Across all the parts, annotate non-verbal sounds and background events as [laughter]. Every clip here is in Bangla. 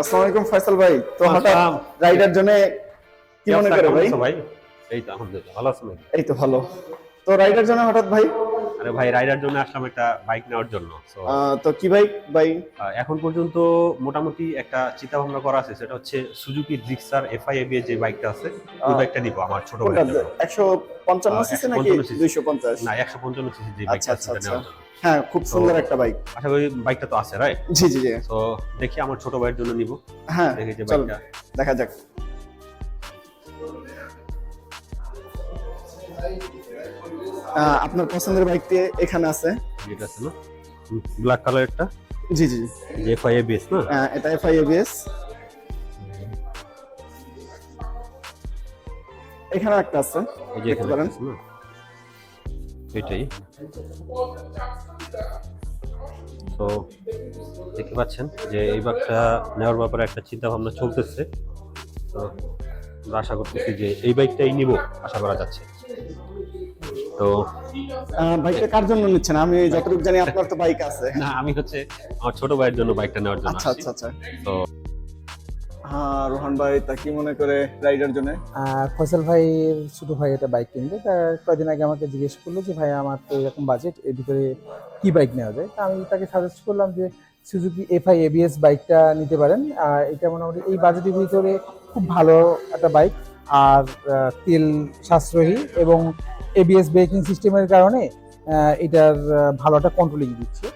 আসসালামু আলাইকুম ফয়সাল ভাই তো হঠাৎ রাইডার জন্য কি মনে করে ভাই? ভাই? এই তো আলহামদুলিল্লাহ ভালো আছেন এই তো ভালো। তো রাইডার জন্য হঠাৎ ভাই? ভাই রাইডার জন্য আসলাম একটা বাইক নেওয়ার জন্য তো কি বাইক ভাই? এখন পর্যন্ত মোটামুটি একটা চিন্তা ভাবনা করা আছে সেটা হচ্ছে সুজুকি জিক্সার এফআই এর যে বাইকটা আছে ওই বাইকটা নিব আমার ছোট পঞ্চান্ন আহ, সিসি নাকি 155 cc দুইশো পঞ্চাশ? না একশো পঞ্চান্ন সিসি যে আচ্ছা, বাইকটা আছে আচ্ছা, জন্য। হ্যাঁ খুব সুন্দর একটা বাইক। আশা করি বাইকটা তো আছে রাইট জি জি জি। তো দেখি আমার ছোট ভাইয়ের জন্য নিব। হ্যাঁ দেখি যে বাইকটা দেখা যাক। আপনার পছন্দের বাইকটি এখানে আছে। যেটা আছে না? ব্ল্যাক কালারেরটা জি জি জি। এফআই এবিএস না? আহ, এটা এফআই এবিএস এখানে একটা আছে দেখতে পারেন। এটাই। তো দেখতে পাচ্ছেন যে এই বাইকটা নেওয়ার ব্যাপারে একটা চিন্তা ভাবনা চলতেছে। তো আমরা আশা করতেছি যে এই বাইকটাই নিব আশা করা যাচ্ছে। তো বাইকটা কার জন্য নিচ্ছেন? আমি যতটুকু জানি আপনার তো বাইক আছে। না আমি হচ্ছে আমার ছোট ভাইয়ের জন্য বাইকটা নেওয়ার জন্য আচ্ছা আচ্ছা আচ্ছা। তো হ্যাঁ রোহান ভাই তা কি মনে করে রাইডার জন্য? আর ফয়সাল ভাইয়ের ছোট ভাই একটা বাইক কিনবে। তা কয়েকদিন আগে আমাকে জিজ্ঞেস করল যে ভাই আমার তো এরকম বাজেট এর ভিতরে কি বাইক নেওয়া যায়? তা আমি তাকে সাজেস্ট করলাম যে সুজুকি এফআই এবিএস বাইকটা নিতে পারেন। আর এটা মোটামুটি এই বাজেটের ভিতরে খুব ভালো একটা বাইক আর আহ, তেল সাশ্রয়ী এবং এবিএস ব্রেকিং সিস্টেমের কারণে এটার ভালো একটা কন্ট্রোলিং দিচ্ছে।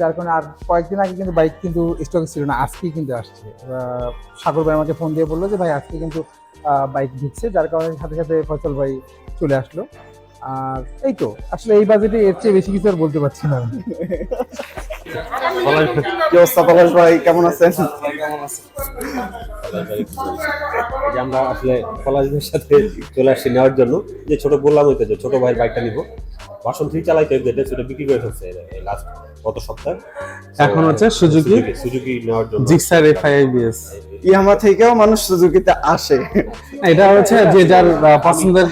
যার কারণে আর কয়েকদিন আগে কিন্তু বাইক কিন্তু স্টকে ছিল না, আজকেই কিন্তু আসছে। সাগর ভাই আমাকে ফোন দিয়ে বলল যে, ভাই, আজকে কিন্তু বাইক ঢুকছে। যার কারণে সাথে সাথে ফয়সল ভাই চলে আসলো। আর এই তো, আসলে এই বাজেটে এর চেয়ে বেশি কিছু আর বলতে পারছি না কেমন আছেন? যে আমরা আসলে পলাশ ভাইয়ের সাথে চলে আসছি নেওয়ার জন্য যে ছোট বললাম যে ছোট ভাইয়ের বাইকটা নিব। থ্রি চালাইতে যেটা সেটা বিক্রি করে ফেলছে লাস্ট গত সপ্তাহে। এখন হচ্ছে সুজুকি সুজুকি নেওয়ার জন্য। জিক্সার এবিএস ইয়ামা থেকেও মানুষ সুজুকিতে আসে। এটা হচ্ছে যে যার পছন্দের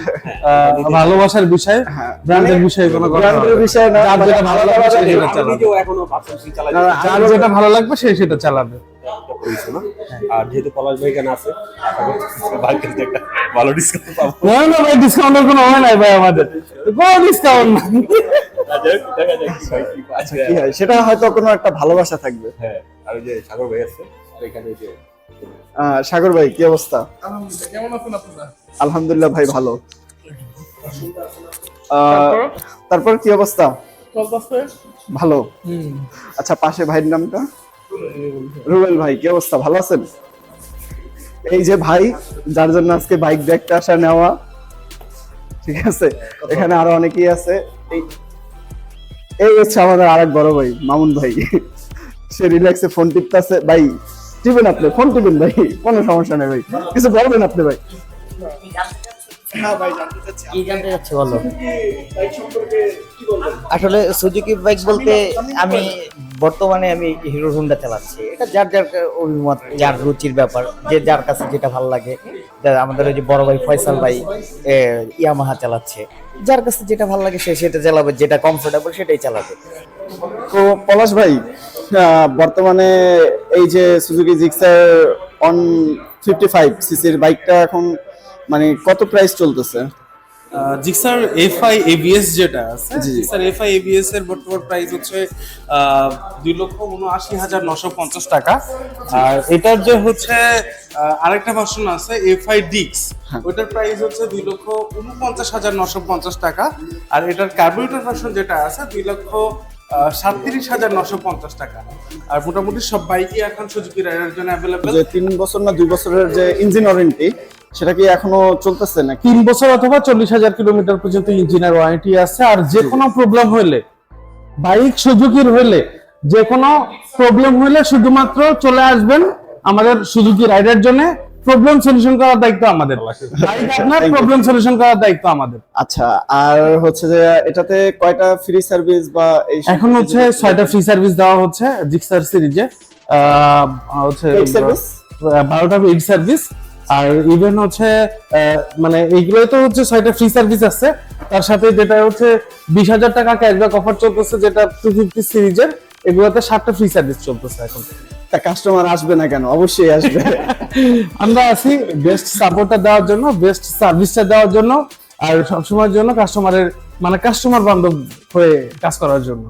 ভালোবাসার বিষয় হ্যাঁ ব্র্যান্ডের বিষয়ে কোনো ব্র্যান্ডের বিষয় না যার মানে যেটা ভালো লাগবে সেটা চালাবে। যার যেটা ভালো লাগবে সে সেটা চালাবে। করেছি না? আর যেহেতু পলাশ ভাই এখানে আছে একটা ভালো ডিসকাউন্ট পাবো। না না ভাই ডিসকাউন্টের কোনো হয় নাই ভাই আমাদের। কোনো ডিসকাউন্ট না সেটা হয়তো কোনো একটা ভালোবাসা থাকবে। হ্যাঁ আর ওই যে সাগর ভাই আছে এখানে যে সাগর ভাই কি অবস্থা? আলহামদুলিল্লাহ ভাই ভালো। আহ, তারপর? কি অবস্থা? ভালো। আচ্ছা পাশে ভাইয়ের নামটা? রুবেল ভাই কি অবস্থা? ভালো আছেন? এই যে ভাই যার জন্য আজকে বাইক দেখতে আসা নেওয়া। ঠিক আছে? এখানে আরও অনেকেই আছে। এই এই হচ্ছে আমাদের আরেক বড় ভাই মামুন ভাই। সে রিল্যাক্সে ফোন টিপতেছে। ভাই টিপেন আপনি ফোন টিপেন ভাই। কোনো সমস্যা নেই ভাই। কিছু বলবেন আপনি ভাই? হ্যাঁ ভাই জানতে চাচ্ছি। কি জানতে চাচ্ছে বলো? বাইক সম্পর্কে কি বলবেন? আসলে সুজুকি বাইক বলতে আমি বর্তমানে আমি হিরো হুন্ডা চালাচ্ছি। এটা যার যার অভিমত, যার রুচির ব্যাপার, যে যার কাছে যেটা ভালো লাগে। আমাদের ওই যে বড় ভাই ফয়সাল ভাই ইয়ামাহা চালাচ্ছে। যার কাছে যেটা ভালো লাগে সে সেটা চালাবে, যেটা কমফোর্টেবল সেটাই চালাবে। তো পলাশ ভাই বর্তমানে এই যে Suzuki Gixxer one fifty five সিসির বাইকটা এখন মানে কত প্রাইস চলতেছে? জিক্সার এফআই এবিএস যেটা আছে। জিক্সার এফআই এবিএস এর বর্তমান প্রাইস হচ্ছে দুই লক্ষ উনআশি হাজার নশো পঞ্চাশ টাকা। আর এটার যে হচ্ছে আরেকটা ভার্সন আছে এফআই ডিক্স ওইটার প্রাইস হচ্ছে দুই লক্ষ উনপঞ্চাশ হাজার নশো পঞ্চাশ টাকা। আর এটার কার্বোরেটর ভার্সন যেটা আছে দুই লক্ষ সাতত্রিশ হাজার নশো পঞ্চাশ টাকা। আর মোটামুটি সব বাইকই এখন সুজুকি রাইডার জন্য অ্যাভেলেবেল তিন বছর না দুই বছরের যে ইঞ্জিন ওয়ারেন্টি সেটা কি এখনও চলতেছে না তিন বছর অথবা চল্লিশ হাজার কিলোমিটার পর্যন্ত ইঞ্জিনের ওয়ারেন্টি আছে আর যে কোনো প্রবলেম হইলে বাইক সুজুকির হইলে যে কোনো প্রবলেম হইলে শুধুমাত্র চলে আসবেন আমাদের সুজুকি রাইডার জন্য। প্রবলেম সলিউশন করার দায়িত্ব আমাদের। বাইক আপনার প্রবলেম সলিউশন করার দায়িত্ব আমাদের। আচ্ছা আর হচ্ছে যে এটাতে কয়টা ফ্রি সার্ভিস বা এই এখন হচ্ছে ছয়টা ফ্রি সার্ভিস দেওয়া হচ্ছে জিক্সার সিরিজে হচ্ছে? বারোটা পেইড সার্ভিস আর ইভেন হচ্ছে মানে এইগুলো তো হচ্ছে ছয়টা ফ্রি সার্ভিস আছে। তার সাথে যেটা হচ্ছে বিশ হাজার টাকা ক্যাশব্যাক অফার চলতেছে যেটা টু ফিফটি সিরিজের এগুলোতে সাতটা ফ্রি সার্ভিস চলতেছে এখন। তা কাস্টমার আসবে না কেন? অবশ্যই আসবে। [laughs] আমরা আছি বেস্ট সাপোর্টটা দেওয়ার জন্য বেস্ট সার্ভিসটা দেওয়ার জন্য আর সবসময়ের জন্য কাস্টমারের মানে কাস্টমার বান্ধব হয়ে কাজ করার জন্য।